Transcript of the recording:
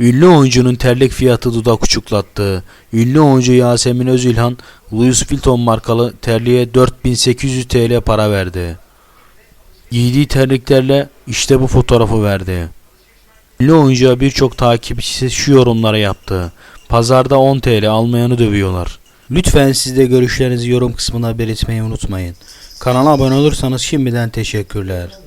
Ünlü oyuncunun terlik fiyatı dudak uçuklattı. Ünlü oyuncu Yasemin Özilhan, Louis Vuitton markalı terliğe 4800 TL para verdi. Giydiği terliklerle işte bu fotoğrafı verdi. Ünlü oyuncuya birçok takipçisi şu yorumlara yaptı. Pazarda 10 TL almayanı dövüyorlar. Lütfen siz de görüşlerinizi yorum kısmına belirtmeyi unutmayın. Kanala abone olursanız şimdiden teşekkürler.